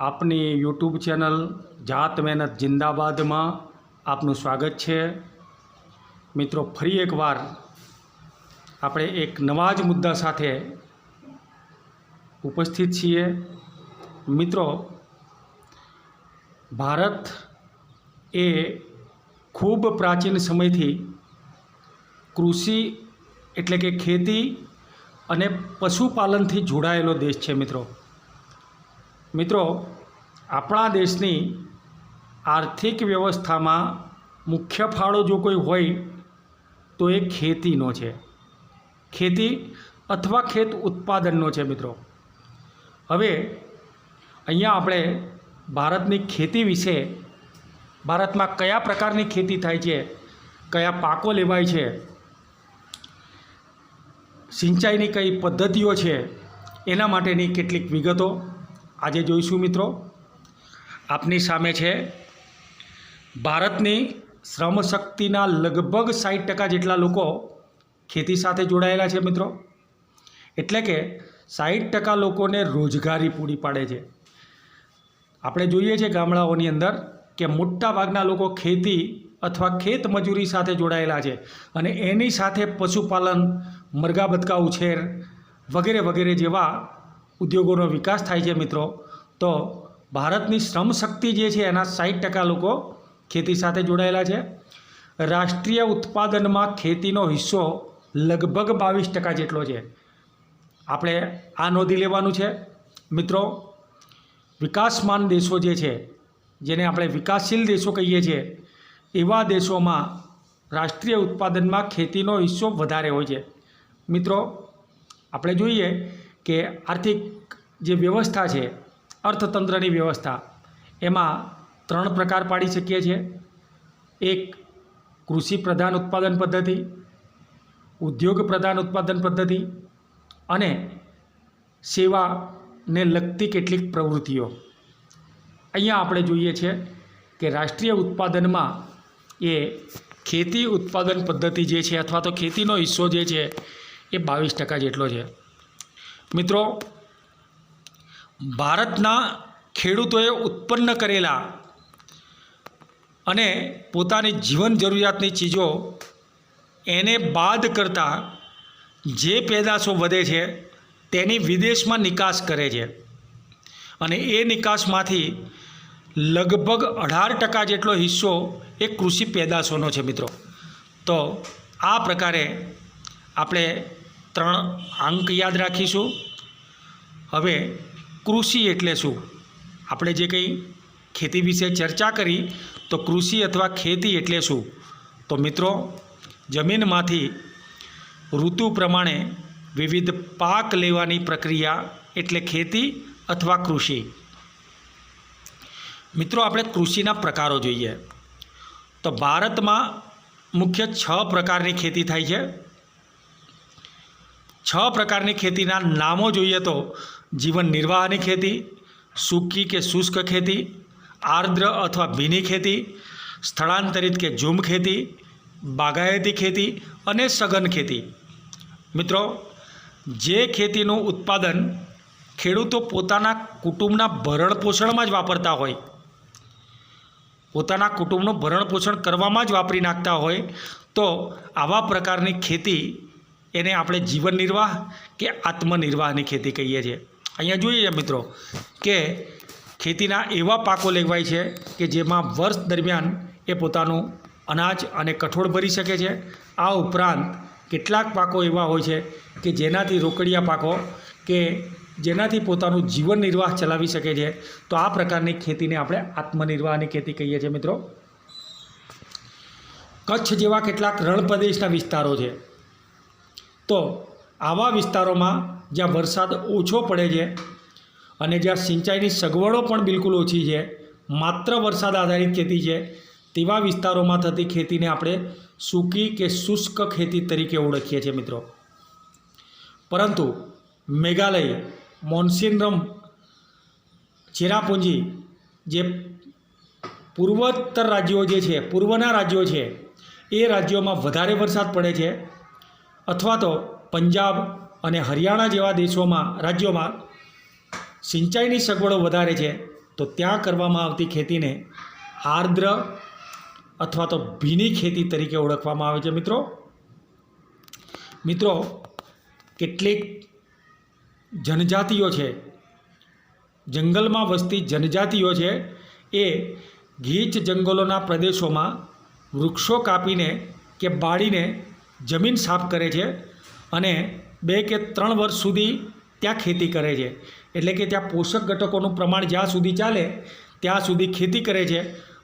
આપની YouTube channel જાત મહેનત જિંદાબાદમાં આપનું સ્વાગત છે. મિત્રો, ફરી એકવાર આપણે એક નવા જ મુદ્દા સાથે ઉપસ્થિત છીએ. મિત્રો, ભારત એ ખૂબ પ્રાચીન સમયથી કૃષિ એટલે કે ખેતી અને પશુપાલનથી જોડાયેલો દેશ છે, મિત્રો. મિત્રો આપણા દેશની આર્થિક વ્યવસ્થામાં મુખ્ય ફાળો જો કોઈ હોય, તો એ ખેતીનો છે. ખેતી અથવા ખેત ઉત્પાદનનો છે મિત્રો. હવે અહીંયા આપણે ભારતની ખેતી વિશે, ભારતમાં કયા પ્રકારની ખેતી થાય છે, કયા પાકો લેવાય છે, સિંચાઈની કઈ પદ્ધતિઓ છે, એના માટેની કેટલીક વિગતો આજે જોઈશું મિત્રો. આપની સામે છે. ભારતની શ્રમશક્તિના લગભગ સાઠ ટકા જેટલા લોકો ખેતી સાથે જોડાયેલા છે મિત્રો. એટલે કે સાઠ ટકા લોકોને રોજગારી પૂરી પાડે છે. આપણે જોઈએ છીએ ગામડાઓની અંદર કે મોટા ભાગના લોકો ખેતી અથવા ખેત મજૂરી સાથે જોડાયેલા છે અને એની સાથે પશુપાલન, મરઘા બતકા ઉછેર વગેરે વગેરે જેવા ઉદ્યોગોનો વિકાસ થાય છે મિત્રો. તો ભારતની શ્રમશક્તિ જે છે એના સાઠ ટકા લોકો ખેતી સાથે જોડાયેલા છે. રાષ્ટ્રીય ઉત્પાદનમાં ખેતીનો હિસ્સો લગભગ બાવીસ ટકા જેટલો છે. આપણે આ નોંધી લેવાનું છે. મિત્રો, વિકાસમાન દેશો જે છે, જેને આપણે વિકાસશીલ દેશો કહીએ છીએ, એવા દેશોમાં રાષ્ટ્રીય ઉત્પાદનમાં ખેતીનો હિસ્સો વધારે હોય છે. મિત્રો, આપણે જોઈએ કે આર્થિક જે વ્યવસ્થા છે અર્થતંત્રની વ્યવસ્થા. એમાં ત્રણ પ્રકાર પાડી શકીએ છીએ. એક કૃષિ પ્રધાન ઉત્પાદન પદ્ધતિ, ઉદ્યોગ પ્રધાન ઉત્પાદન પદ્ધતિ અને સેવાને લગતી કેટલીક પ્રવૃત્તિઓ. અહીંયા આપણે જોઈએ છીએ કે રાષ્ટ્રીય ઉત્પાદનમાં એ ખેતી ઉત્પાદન પદ્ધતિ જે છે અથવા તો ખેતીનો હિસ્સો જે છે એ બાવીસ ટકા જેટલો છે. મિત્રો ભારતના ખેડૂતોએ ઉત્પન્ન કરેલા અને પોતાની જીવન જરૂરિયાતની ચીજો એને બાદ કરતાં જે પેદાશો વધે છે, તેની વિદેશમાં નિકાસ કરે છે. અને એ નિકાસમાંથી લગભગ અઢાર ટકા જેટલો હિસ્સો એ કૃષિ પેદાશોનો છે મિત્રો. તો આ પ્રકારે આપણે ત્રણ અંક યાદ રાખીશું. હવે કૃષિ એટલે શું? આપણે જે કંઈ ખેતી વિશે ચર્ચા કરી, તો કૃષિ અથવા ખેતી એટલે શું? તો મિત્રો, જમીનમાંથી ઋતુ પ્રમાણે વિવિધ પાક લેવાની પ્રક્રિયા એટલે ખેતી અથવા કૃષિ. મિત્રો, આપણે કૃષિના પ્રકારો જોઈએ. તો ભારતમાં મુખ્ય છ પ્રકારની ખેતી થાય છે. છ પ્રકારની ખેતીના નામો જોઈએ તો જીવન નિર્વાહની ખેતી, સૂકી કે શુષ્ક ખેતી, આર્દ્ર અથવા ભીની ખેતી, સ્થળાંતરિત કે ઝૂમ ખેતી, બાગાયતી ખેતી અને સઘન ખેતી. મિત્રો, જે ખેતીનું ઉત્પાદન ખેડૂતો પોતાના કુટુંબના ભરણ પોષણમાં જ વાપરતા હોય, પોતાના કુટુંબનું ભરણ પોષણ કરવામાં જ વાપરી નાખતા હોય, તો આવા પ્રકારની ખેતી એને આપણે જીવન નિર્વાહ કે આત્મનિર્વાહની ખેતી કહીએ છીએ. અહીંયા જોઈએ મિત્રો કે ખેતીના એવા પાકો લેવાય છે કે જેમાં વર્ષ દરમિયાન એ પોતાનું અનાજ અને કઠોળ ભરી શકે છે. આ ઉપરાંત કેટલાક પાકો એવા હોય છે કે જેનાથી રોકડિયા પાકો કે જેનાથી પોતાનું જીવન નિર્વાહ ચલાવી શકે છે. તો આ પ્રકારની ખેતીને આપણે આત્મનિર્વાહની ખેતી કહીએ છીએ મિત્રો. કચ્છ જેવા કેટલાક રણ પ્રદેશના વિસ્તારો છે. તો આવા વિસ્તારોમાં જ્યાં વરસાદ ઓછો પડે છે અને જ્યાં સિંચાઈની સગવડો પણ બિલકુલ ઓછી છે, માત્ર વરસાદ આધારિત ખેતી છે, તેવા વિસ્તારોમાં થતી ખેતીને આપણે સૂકી કે શુષ્ક ખેતી તરીકે ઓળખીએ છીએ મિત્રો. પરંતુ મેઘાલય, મોન્સિનરમ, ચેરાપુંજી જે પૂર્વોત્તર રાજ્યો જે છે, પૂર્વના રાજ્યો છે, એ રાજ્યોમાં વધારે વરસાદ પડે છે અથવા તો પંજાબ અને હરિયાણા જેવા દેશોમાં, રાજ્યોમાં સિંચાઈની સગવડો વધારે છે, તો ત્યાં કરવામાં આવતી ખેતીને આર્દ્ર અથવા તો ભીની ખેતી તરીકે ઓળખવામાં આવે છે મિત્રો. મિત્રો, કેટલીક જનજાતિઓ છે, જંગલમાં વસતી જનજાતિઓ છે, એ ગીચ જંગલોના પ્રદેશોમાં વૃક્ષો કાપીને કે બાળીને જમીન સાફ કરે છે અને બે કે ત્રણ વર્ષ સુધી ત્યાં ખેતી કરે છે. એટલે કે ત્યાં પોષક ઘટકોનું પ્રમાણ જ્યાં સુધી ચાલે, ત્યાં સુધી ખેતી કરે છે.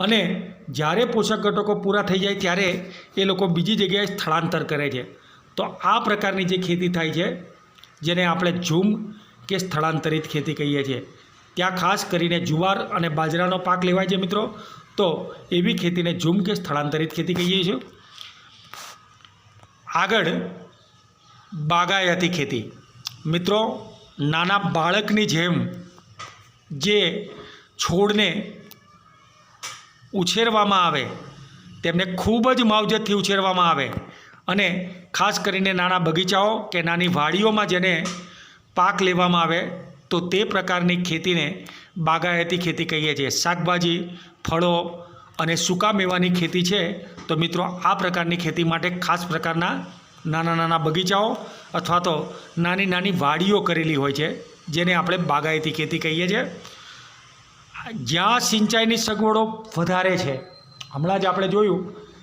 અને જ્યારે પોષક ઘટકો પૂરા થઈ જાય ત્યારે એ લોકો બીજી જગ્યાએ સ્થળાંતર કરે છે. તો આ પ્રકારની જે ખેતી થાય છે, જેને આપણે ઝૂમ કે સ્થળાંતરિત ખેતી કહીએ છીએ. ત્યાં ખાસ કરીને જુવાર અને બાજરાનો પાક લેવાય છે મિત્રો. તો એવી ખેતીને ઝૂમ કે સ્થળાંતરિત ખેતી કહીએ છીએ. આગળ બાગાયતી ખેતી. મિત્રો, નાના બાળકની જેમ જે છોડને ઉછેરવામાં આવે, તેમને ખૂબ જ માવજતથી ઉછેરવામાં આવે અને ખાસ કરીને નાના બગીચાઓ કે નાની વાડીઓમાં જેને પાક લેવામાં આવે, તો તે પ્રકારની ખેતીને બાગાયતી ખેતી કહીએ છીએ. શાકભાજી, ફળો અને સૂકા મેવાની ખેતી છે. તો મિત્રો, આ પ્રકારની ખેતી માટે ખાસ પ્રકારના નાના નાના બગીચાઓ અથવા તો નાની નાની વાડીઓ કરેલી હોય છે, જેને આપણે બાગાયતી ખેતી કહીએ છીએ. જ્યાં સિંચાઈની સગવડો વધારે છે, હમણાં જ આપણે જોયું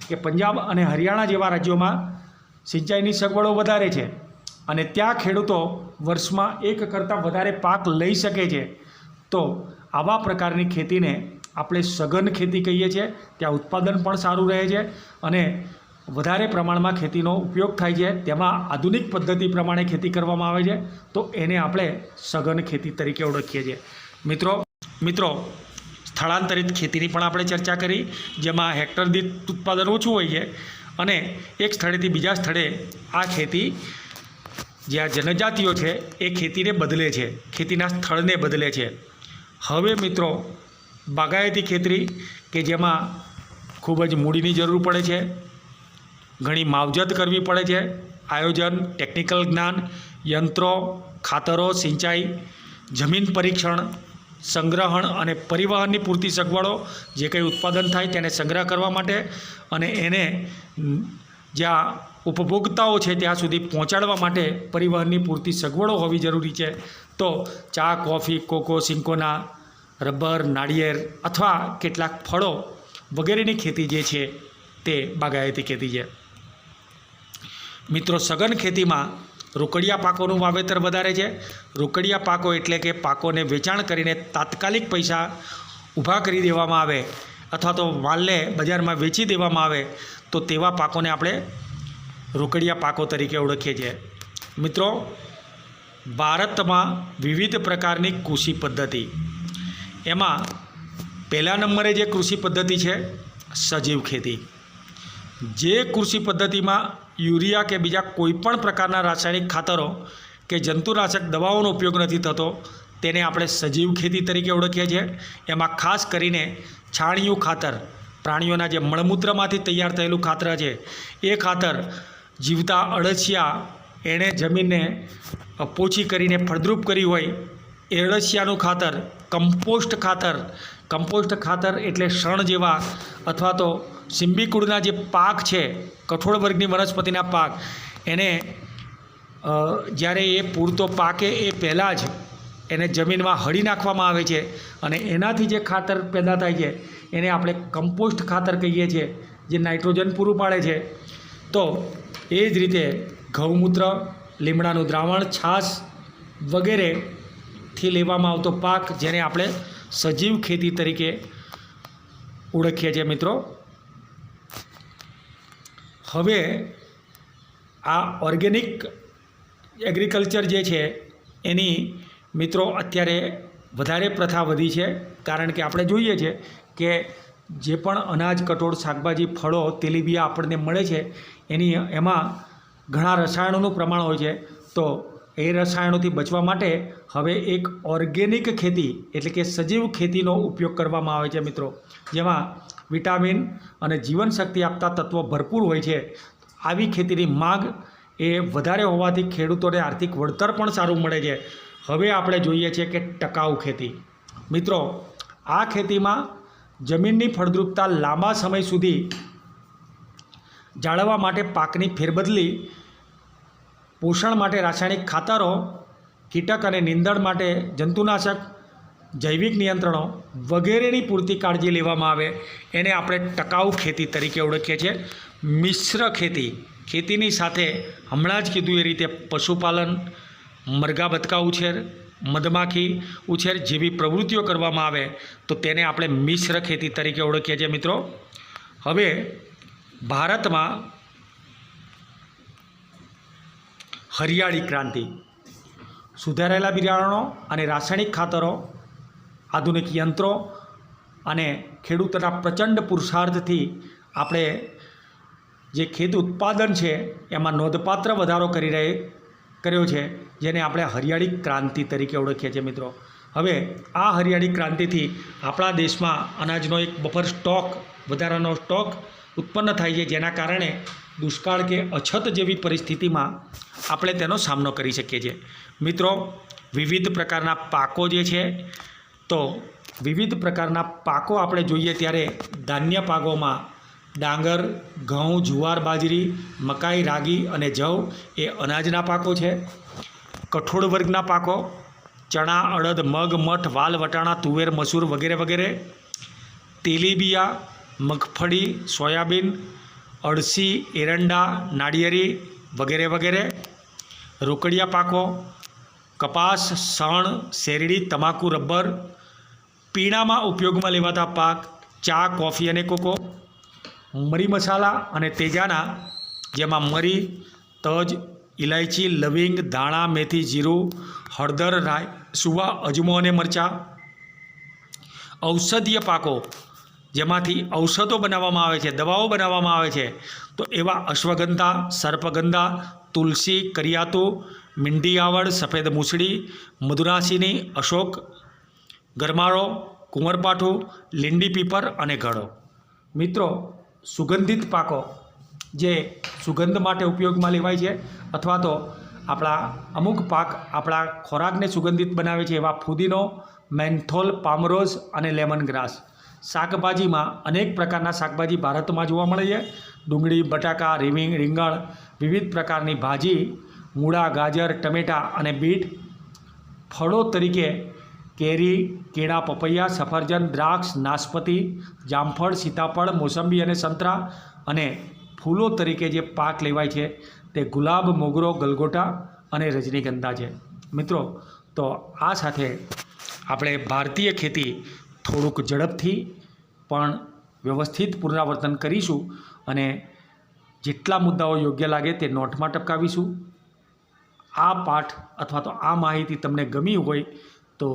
કે પંજાબ અને હરિયાણા જેવા રાજ્યોમાં સિંચાઈની સગવડો વધારે છે અને ત્યાં ખેડૂતો વર્ષમાં એક કરતાં વધારે પાક લઈ શકે છે. તો આવા પ્રકારની ખેતીને આપણે સઘન ખેતી કહીએ છીએ, ત્યાં ઉત્પાદન પણ સારું રહે છે અને વધારે પ્રમાણમાં ખેતીનો ઉપયોગ થાય છે, તેમાં આધુનિક પદ્ધતિ પ્રમાણે ખેતી કરવામાં આવે છે, તો એને આપણે સઘન ખેતી તરીકે ઓળખીએ છીએ. મિત્રો મિત્રો, સ્થળાંતરિત ખેતીની પણ આપણે ચર્ચા કરી, જેમાં હેક્ટર દીઠ ઉત્પાદન ઓછું હોય છે અને એક સ્થળેથી બીજા સ્થળે આ ખેતી જ્યાં જનજાતિઓ છે, એ ખેતીને બદલે છે, ખેતીના સ્થળને બદલે છે. હવે મિત્રો, બાગાયતી ખેતી કે જેમાં ખૂબ જ મૂડીની જરૂર પડે છે ઘણી માવજત કરવી પડે છે. આયોજન ટેકનિકલ જ્ઞાન, યંત્રો, ખાતરો, સિંચાઈ, જમીન પરીક્ષણ, સંગ્રહણ અને પરિવહનની પૂરતી સગવડો જે કંઈ ઉત્પાદન થાય તેને સંગ્રહ કરવા માટે અને એને જ્યાં ઉપભોક્તાઓ છે ત્યાં સુધી પહોંચાડવા માટે પરિવહનની પૂરતી સગવડો હોવી જરૂરી છે. તો ચા, કોફી, કોકો, સિંકોના, રબર, નાળિયેર અથવા કેટલાક ફળો વગેરેની ખેતી જે છે તે બાગાયતી ખેતી છે. મિત્રો, સઘન ખેતીમાં રોકડિયા પાકોનું વાવેતર વધારે છે. રોકડિયા પાકો એટલે કે પાકોને વેચાણ કરીને તાત્કાલિક પૈસા ઊભા કરી દેવામાં આવે અથવા તો માલને બજારમાં વેચી દેવામાં આવે, તો તેવા પાકોને આપણે રોકડિયા પાકો તરીકે ઓળખીએ છીએ. મિત્રો, ભારતમાં વિવિધ પ્રકારની કૃષિ પદ્ધતિ. એમાં પહેલા નંબરે જે કૃષિ પદ્ધતિ છે, સજીવ ખેતી. જે કૃષિ પદ્ધતિમાં યુરિયા કે બીજા કોઈપણ પ્રકારના રાસાયણિક ખાતરો કે જંતુનાશક દવાઓનો ઉપયોગ નથી થતો, તેને આપણે સજીવ ખેતી તરીકે ઓળખીએ છીએ. એમાં ખાસ કરીને છાણિયું ખાતર, પ્રાણીઓના જે મળમૂત્રમાંથી તૈયાર થયેલું ખાતર છે, એ ખાતર જીવતા અળસિયા એણે જમીનને પોછી કરીને ફળદ્રુપ કરી હોય, એ અળસિયાનું ખાતર, કમ્પોસ્ટ ખાતર કમ્પોસ્ટ ખાતર એટલે શણ જેવા અથવા તો સિમ્બીકુળના જે પાક છે, કઠોળ વર્ગની વનસ્પતિના પાક, એને જ્યારે એ પૂરતો પાકે એ પહેલાં જ એને જમીનમાં હળી નાખવામાં આવે છે અને એનાથી જે ખાતર પેદા થાય છે, એને આપણે કમ્પોસ્ટ ખાતર કહીએ છીએ, જે નાઇટ્રોજન પૂરું પાડે છે. તો એ જ રીતે ગૌમૂત્ર લીમડાનું દ્રાવણ, છાશ વગેરેથી લેવામાં આવતો પાક, જેને આપણે સજીવ ખેતી તરીકે ઓળખીએ છીએ મિત્રો. હવે આ ઓર્ગેનિક એગ્રીકલ્ચર જે છે, એની મિત્રો અત્યારે વધારે પ્રથા વધી છે. કારણ કે આપણે જોઈએ છે કે જે પણ અનાજ, કઠોળ, શાકભાજી, ફળો, તેલીબિયા આપણને મળે છે, એની એમાં ઘણા રસાયણોનું પ્રમાણ હોય છે. તો એ રસાયણોથી બચવા માટે હવે એક ઓર્ગેનિક ખેતી એટલે કે સજીવ ખેતીનો ઉપયોગ કરવામાં આવે છે મિત્રો. જેમાં વિટામિન અને જીવનશક્તિ આપતા તત્વો ભરપૂર હોય છે. આવી ખેતીની માંગ એ વધારે હોવાથી ખેડૂતોને આર્થિક વળતર પણ સારું મળે છે. હવે આપણે જોઈએ છીએ કે ટકાઉ ખેતી. મિત્રો, આ ખેતીમાં જમીનની ફળદ્રુપતા લાંબા સમય સુધી જાળવવા માટે પાકની ફેરબદલી, પોષણ માટે રાસાયણિક ખાતરો, કીટક અને નીંદણ માટે જંતુનાશક જૈવિક નિયંત્રણો વગેરેની પૂરતી કાળજી લેવામાં આવે, એને આપણે ટકાઉ ખેતી તરીકે ઓળખીએ છીએ. મિશ્ર ખેતી, ખેતીની સાથે હમણાં જ કીધું એ રીતે પશુપાલન, મરઘા બતકા ઉછેર, મધમાખી ઉછેર જેવી પ્રવૃત્તિઓ કરવામાં આવે, તો તેને આપણે મિશ્ર ખેતી તરીકે ઓળખીએ છીએ મિત્રો. હવે ભારતમાં હરિયાળી ક્રાંતિ. સુધારેલા બિયારણો અને રાસાયણિક ખાતરો આધુનિક યંત્રો અને ખેડૂતોના પ્રચંડ પુરુષાર્થથી આપણે જે ખેત ઉત્પાદન છે, એમાં નોંધપાત્ર વધારો કરી રહે, કર્યો છે, જેને આપણે હરિયાળી ક્રાંતિ તરીકે ઓળખીએ છીએ મિત્રો. હવે આ હરિયાળી ક્રાંતિથી આપણા દેશમાં અનાજનો એક બફર સ્ટોક, વધારાનો સ્ટોક ઉત્પન્ન થાય છે, જેના કારણે દુષ્કાળ કે અછત જેવી પરિસ્થિતિમાં આપણે તેનો સામનો કરી શકીએ છીએ. મિત્રો, વિવિધ પ્રકારના પાકો જે છે તો વિવિધ પ્રકારના પાકો આપણે જોઈએ ત્યારે ધાન્ય પાકોમાં ડાંગર, ઘઉં, જુવાર, બાજરી, મકાઈ, રાગી અને જવ એ અનાજના પાકો છે. કઠોળ વર્ગના પાકો, ચણા, અડદ, મગ, મઠ, વાલ, વટાણા, તુવેર, મસૂર વગેરે વગેરે. તેલીબિયા મગફળી, સોયાબીન, અળસી, એરંડા, નાળિયેરી વગેરે વગેરે. રોકડિયા પાકો, કપાસ શણ શેરડી, તમાકુ, રબર પીણામાં ઉપયોગમાં લેવાતા પાક, ચા, કોફી અને કોકો, મરી મસાલા અને તેજાના, જેમાં મરી, તજ ઇલાયચી લવિંગ, ધાણા, મેથી, જીરું, હળદર રાઈ સુવા, અજમો અને મરચાં. ઔષધીય પાકો, જેમાંથી ઔષધો બનાવવામાં આવે છે, દવાઓ બનાવવામાં આવે છે, તો એવા અશ્વગંધા, સર્પગંધા, તુલસી, કરિયાતું, મીંડી આવડ સફેદ મૂસળી, મધુરાશીની, અશોક ગરમાળો, કુંવરપાઠું, લીંડી પીપર અને ઘડો. મિત્રો, સુગંધિત પાકો જે સુગંધ માટે ઉપયોગમાં લેવાય છે અથવા તો આપણા અમુક પાક આપણા ખોરાકને સુગંધિત બનાવે છે એવા ફુદીનો, મેન્થોલ, પામરોઝ અને લેમન ગ્રાસ શાકભાજીમાં અનેક પ્રકારના શાકભાજી ભારતમાં જોવા મળે છે. ડુંગળી, બટાકા રીંગણ રીંગણ, વિવિધ પ્રકારની ભાજી, મૂળા, ગાજર, ટમેટાં અને બીટ ફળો તરીકે કેરી, કેળા પપૈયા, સફરજન, દ્રાક્ષ, નાશપતી, જામફળ, સીતાફળ, મોસંબી અને સંતરા અને ફૂલો તરીકે જે પાક લેવાય છે તે ગુલાબ, મોગરો, ગલગોટા અને રજનીગંધા છે. મિત્રો, તો આ સાથે આપણે ભારતીય ખેતી થોડુંક ઝડપથી પણ વ્યવસ્થિત પુનરાવર્તન કરીશું અને જેટલા મુદ્દાઓ યોગ્ય લાગે તે નોટમાં ટપકાવીશું. આ પાઠ અથવા તો આ માહિતી તમને ગમી હોય તો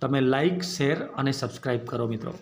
તમે લાઈક શેર અને સબસ્ક્રાઈબ કરો મિત્રો.